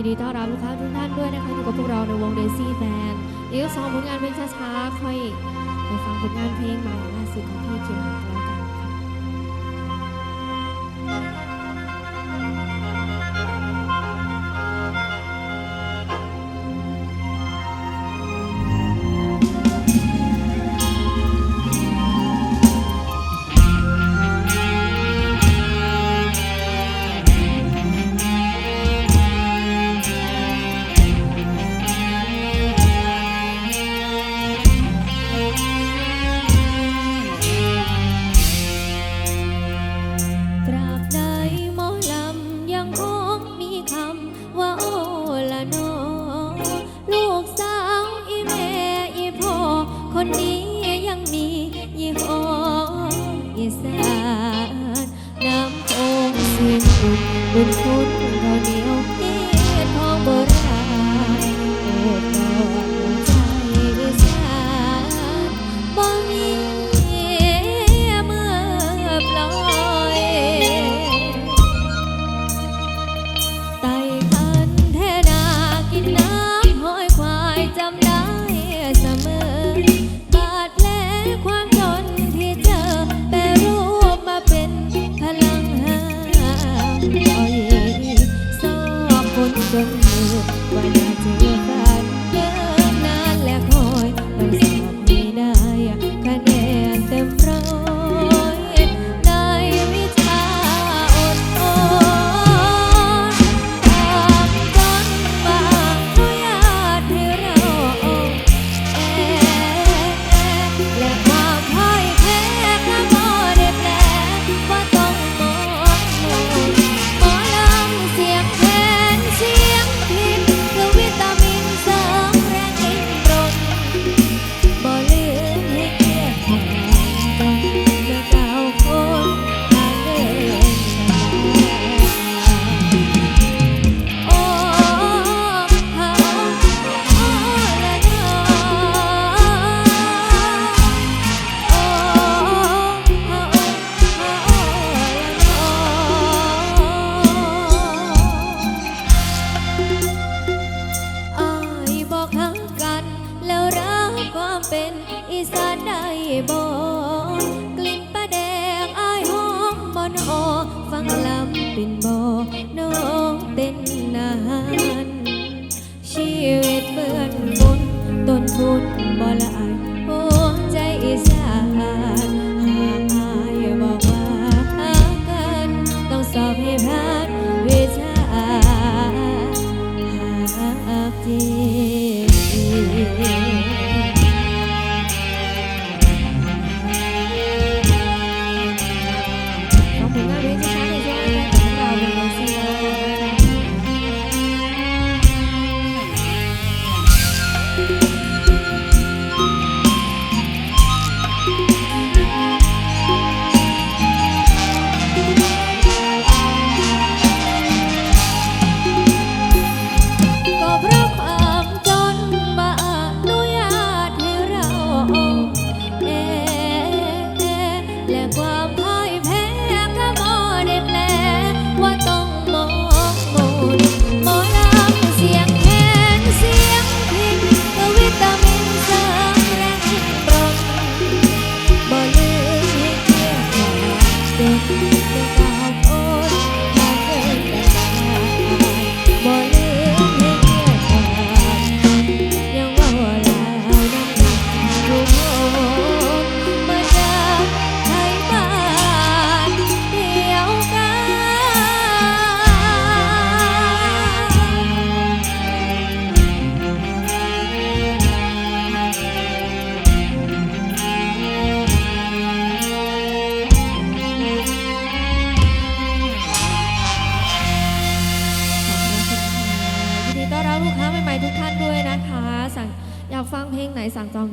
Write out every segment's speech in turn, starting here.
ยินดีต้อนรับลูกค้าทุกท่านด้วยนะคะอยู่กับพวกเราในวงเดซี่แมนอีกสองผลงานเพลงช้าๆค่อยไปฟังผลงานเพลงใหม่ล่าสุดของพี่เกียวน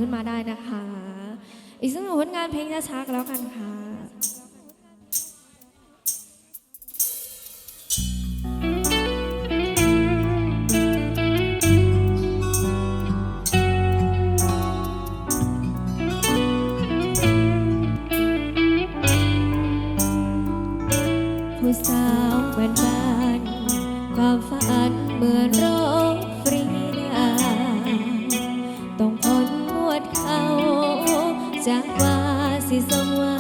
ขึ้นมาได้นะคะ อีกสักหนึ่งผลงานเพลงช้าๆแล้วกันค่ะ เอาจากว่าสิสมว่า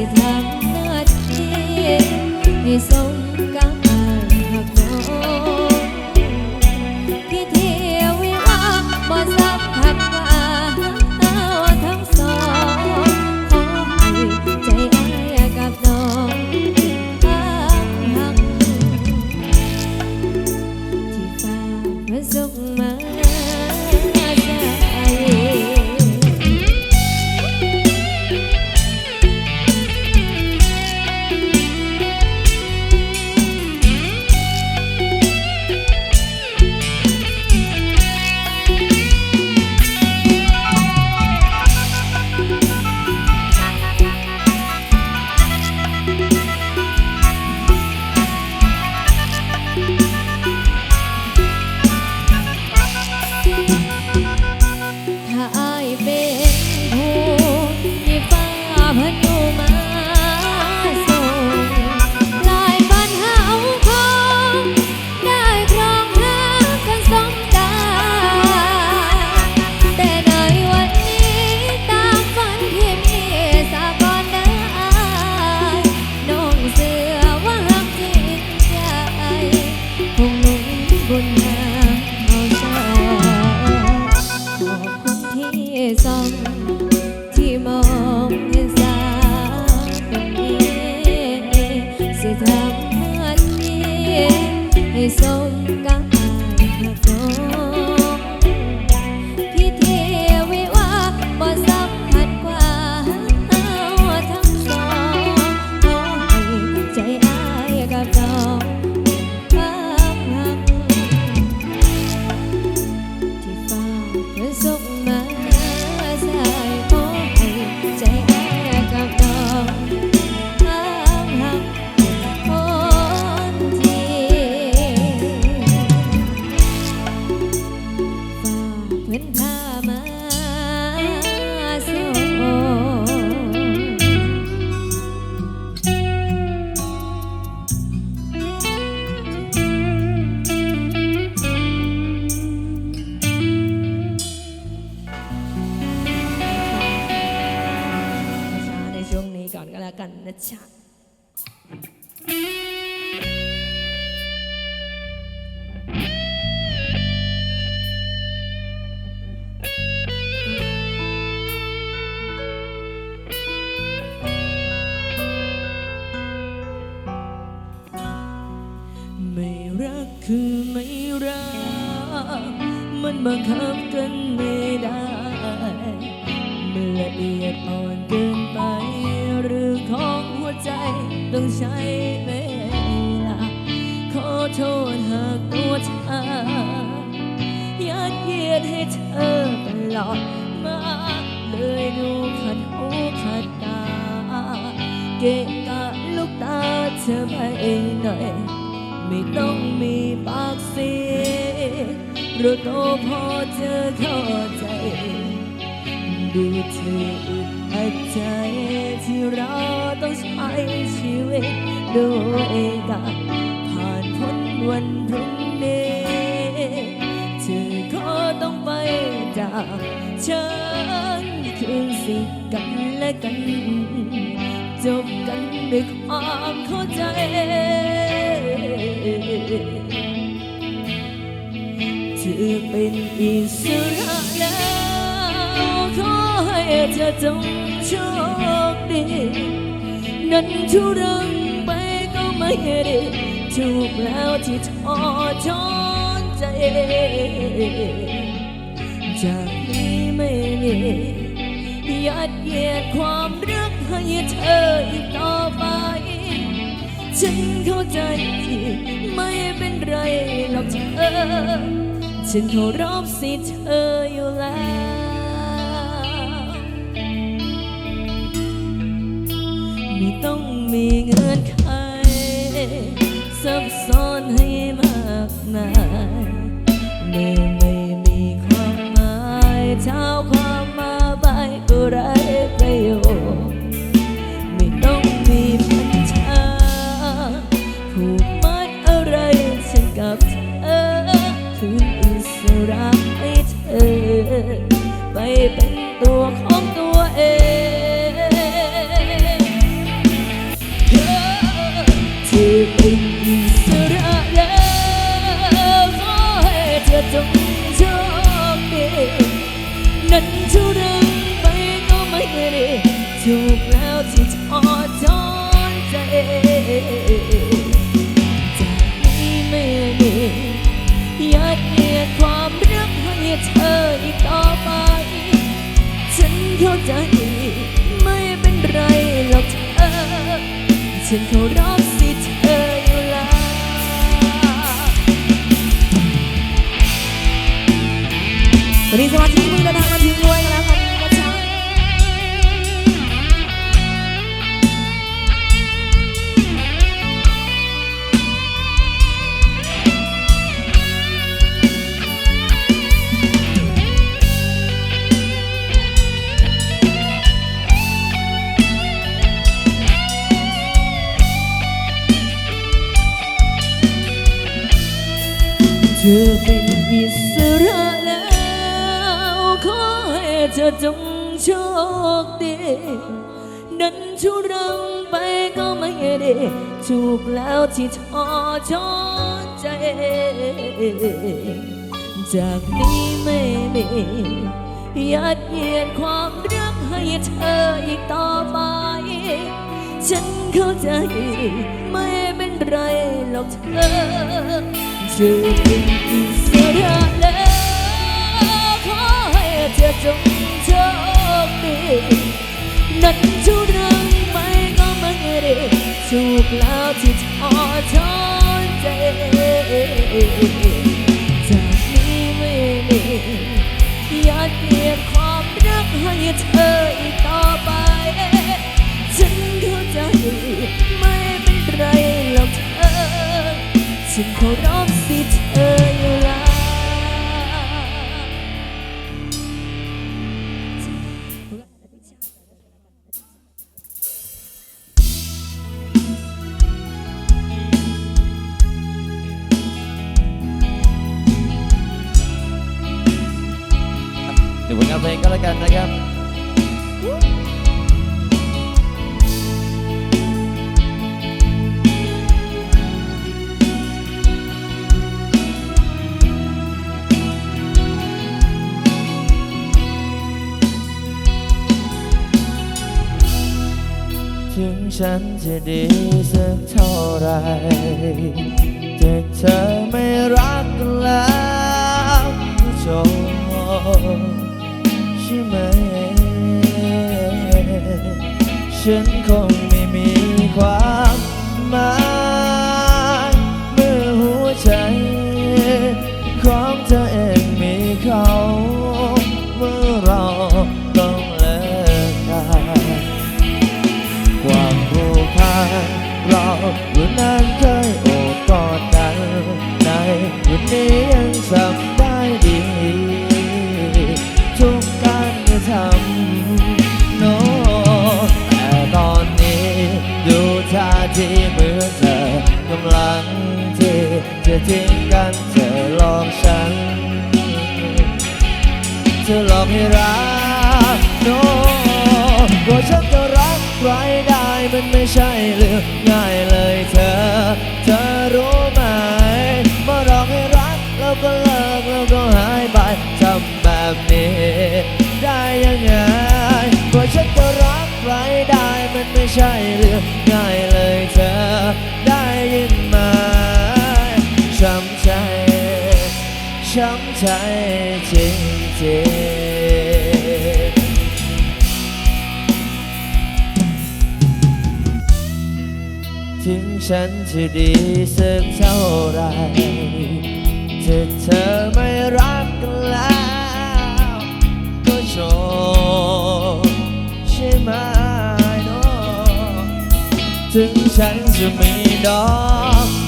ทำหน้าที่ให้สมกับ อียดอ่อนเกินไป หรือของหัวใจต้องใช้เวลา ขอโทษหากตัวเธอยัดเยียดให้เธอตลอดมาเลยดูขัดหูขัดตา เกะกะลูกตาเธอไปหน่อย ไม่ต้องมีปากเสียงเราโตพอเธอเข้าใจ ดูเธออึดอัดใจที่เราต้องใช้ชีวิตด้วยกันผ่านพ้นวันพรุ่งนี้เธอก็ต้องไปจากฉันคืนสิ่งกันและกัน จบกันด้วยความเข้าใจเธอเป็นอิสระแล้ว ขอให้เธอจงโชคดีนั้นทุรังไปก็ไม่ได้ถูกแล้วที่ทอจอนใจ จากนี้ไม่มียัดเยียดความรักให้เธออีกต่อไป ฉันเข้าใจไม่เป็นไรหรอกเธอฉันเคารพสิทธิ์เธออยู่แล้ว ไม่ต้องมีเงื่อนไขซับซ้อนให้มากมาย ฉัน อเป็นอิสระแล้วขอให้เธอจงโชคดีนั้นทุรังไปก็ไม่ได้ถูกแล้วที่ทอจอใจ จากนี้ไม่มียัดเยียดความรักให้เธออีกต่อไป ฉันเข้าใจไม่เป็นไรหรอกเธอ เธอเป็นอิสระแล้วขอให้เธอจงโชคดีนั้นทุรังไปก็ไม่ได้ถูกแล้วที่ เดี๋ยวผลงานเพลงก็แล้วกันนะครับถึงฉันจะดีสักเท่าไรแต่เธอไม่รักกันแล้วจบใช่ไหม ฉันคงไม่มีความหมาย จะทิ้งกันเธอหลอกฉัน เธอหลอกให้รักโน้ว่าฉันจะรักใครได้มันไม่ใช่เรื่องง่ายเลยเธอ เธอรู้ไหมมาหลอกให้รักแล้วก็เลิกแล้วก็หายไปทำแบบนี้ ได้ยังไงว่าฉันจะรักใครได้มันไม่ใช่เรื่องง่ายเลยเธอ ใจจริงจริงถึงฉันจะดีสักเท่าไรถ้าเธอไม่รักกันแล้ว ก็โชว์ใช่ไหมเนาะถึงฉันจะมีดอก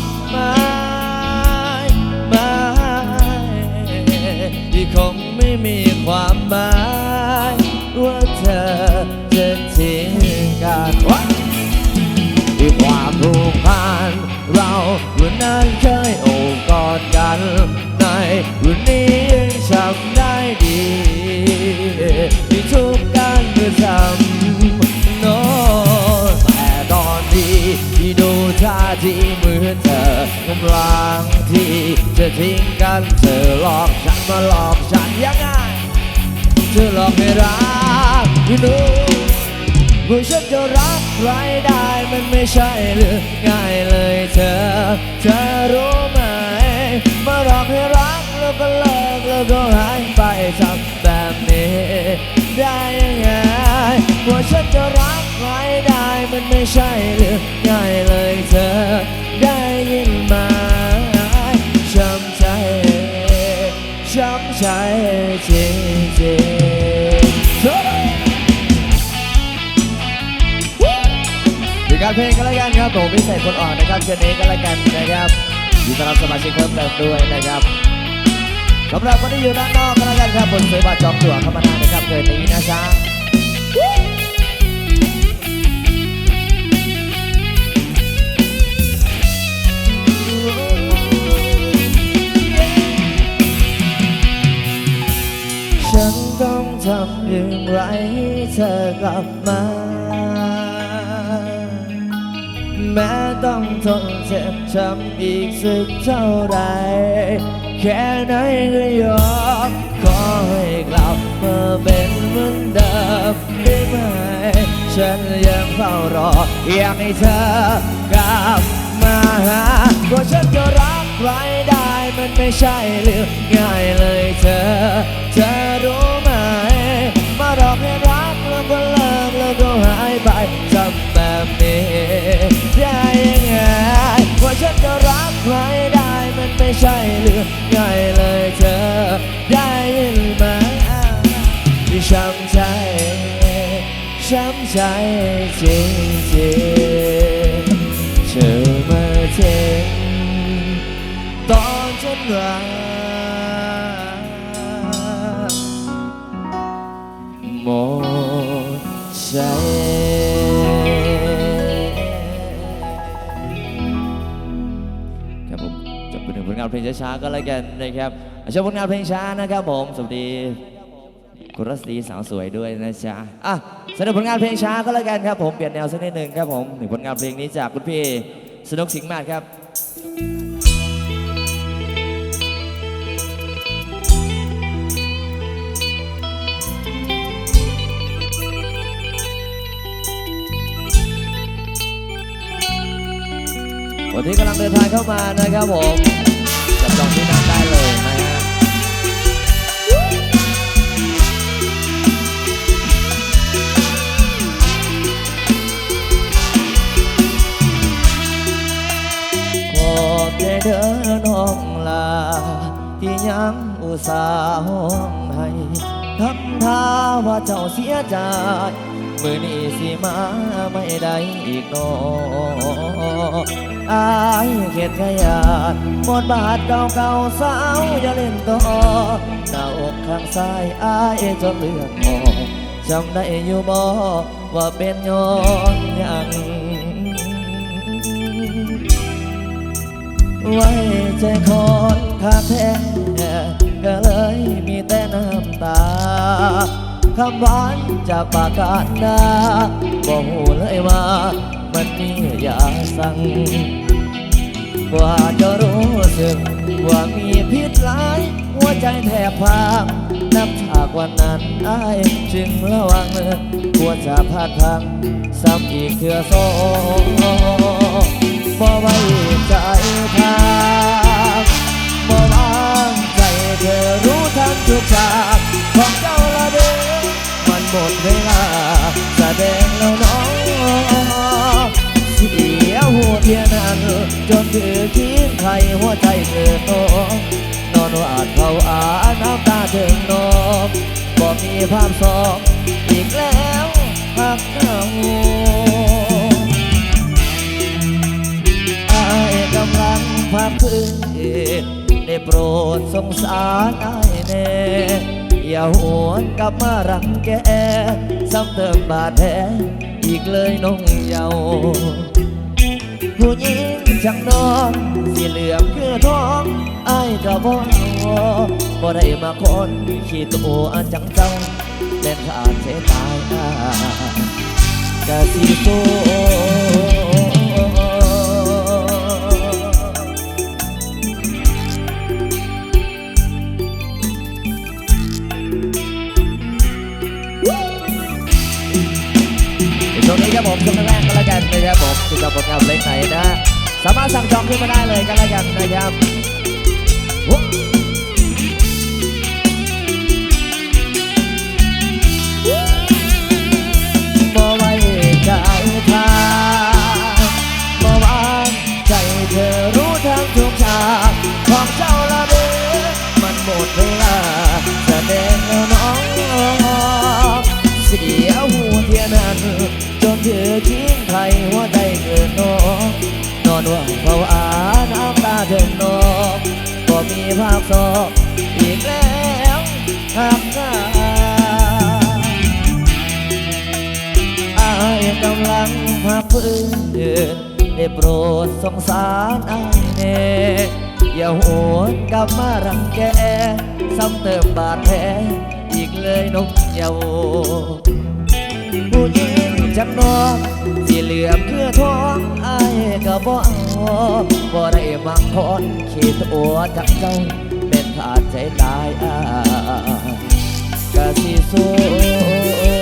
อบกอดกันในวันนี้ยังจำได้ดีที่ทุกการกระทำโน้ตแต่ตอนนี้ที่ดูท่าทีเหมือนเธอกำลังที่จะทิ้งกันเธอหลอกฉันมาหลอกฉันยังไงเธอหลอกให้รัก you know ว่าฉันจะรักใครได้มันไม่ใช่เรื่องง่ายเลยเธอเธอรู้ จะรักใครได้มันไม่ใช่เรื่องง่ายเลยเธอได้ยินไหมช้ำใจช้ำใจจริงจริงดูการเพลงกันแล้วกันครับผมพิเศษคนอ่อนนะครับเชิญนี้กันแล้วกันนะครับยินดีต้อนรับสมาชิกเพิ่มเติมด้วยนะครับสำหรับคนที่อยู่ด้านนอกกันแล้วกันครับบนซื้อบัตรจองตั๋วเข้ามาได้นะครับเกินนี้นะจ๊ะ ไรให้เธอกลับมา แม้ต้องทนเจ็บช้ำอีกสักเท่าไร แค่ไหนก็ยอมขอให้กลับมาเป็นเหมือนเดิมได้ไหม ฉันยังเฝ้ารอ อยากให้เธอกลับมาหาว่าฉันจะรักใครได้มันไม่ใช่เรื่องง่ายเลยเธอ เธอรู้ไหม มาหลอกให้รักแล้วก็เลิกแล้วก็หายไปทำแบบนี้ได้ยังไงว่าฉันจะรักใครได้มันไม่ใช่เรื่องง่ายเลยเธอ ได้ยินไหมที่ช้ำใจช้ำใจจริงจริงเธอมาทิ้งตอนฉันรัก เพลงช้าๆก็แล้วกันนะครับอะชอบผลงานเพลงช้านะครับผมสวัสดีคุณรัศดีสาวสวยด้วยนะจ๊ะอะสนุกผลงานเพลงช้าก็แล้วกันครับผมเปลี่ยนแนวสักนิดหนึ่งครับผมหนึ่งผลงานเพลงนี้จากคุณพี่สนุกสิงห์มาศครับวันที่กำลังเดินทางเข้ามานะครับผม จับจองที่นั่งได้เลยนะฮะขอบใจเดินน้องลา ที่ยังอุตส่าห์ห้องให้ทำท่าว่าเจ้าเสียใจ มือนี้สิมาไม่ได้อีกโนอ อายเขียนขยาดหมดบาทเก่าเก่าๆสาวอย่าเล่นต่อหน้าอกข้างซ้ายอายจนเลือดออกจำได้อยู่บ่ว่าเป็นย้อนยังไว้ใจคนขาแท้ก็เลยมีแต่น้ำตาคำหวานจากปากกาดาบอกหูเลยว่า มันนี่อย่าสั่งกว่าจะรู้สึกว่ามีพิษร้าย หัวใจแทบพังนับจากวันนั้นไอ้จึงระวังกลัวจะพลาดพังซ้ำอีกเถื่อสองบ่ไว้ใจทางบ่วางใจเธอรู้ทั้งทุกฉากของเจ้าละเดมันหมดเวลาแสดงแล้วน้อง สียนั้นจนถือทิ้งใครหัวใจเกิดโนนอนวาดเขาอาน้ำตาถึงนมบ่มีภาพสองอีกแล้วหักเหงาอายกำลังพักพื้นได้โปรดสงสารอายแน่อย่าหวนกลับมารังแกซ้ำเติมบาดแผลอีกเลยน้องเยาว์ จังนอนสีเหลืองคือท้องไอ้ก็บ่เอาบ่ได้มาคนขี้ตัวจังเจ้าเล่นขาดเสียตายอ้ายกะสิสู้ช่วงนี้ครับผมช่วงแรกก็แล้วกันนะครับผมติดตามผลงานเพลงไหนนะ สามารถสั่งจองขึ้นมาได้เลยก็แล้วกันนะครับ นวงเฝ้าอาน้ำตาเดินนองก็มีภาพสอบอีกแล้วหักหน้าอายกำลังพักพื้นเดินได้โปรดสงสารอายแน่อย่าหนกลับมารังแก ซ้ำเติมบาดแผลอีกเลยนกเยาวผู้หญิงจังนอนสีเหลืองคือท้อ บ่เอาบ่ได้บังพรคิดอัวจักเจ้าเป็นขาดใจตายอะกะสิสู้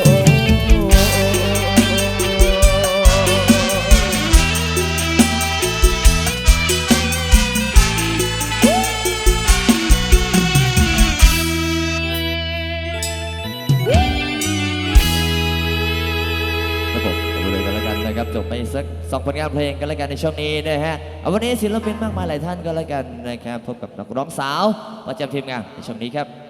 จบไปสักสองผลงานเพลงกันแล้วกันในช่วงนี้นะฮะเอาวันนี้ศิลปินมากมายหลายท่านก็แล้วกันนะครับพบกับนักร้องสาวประจำทีมงานในช่วงนี้ครับ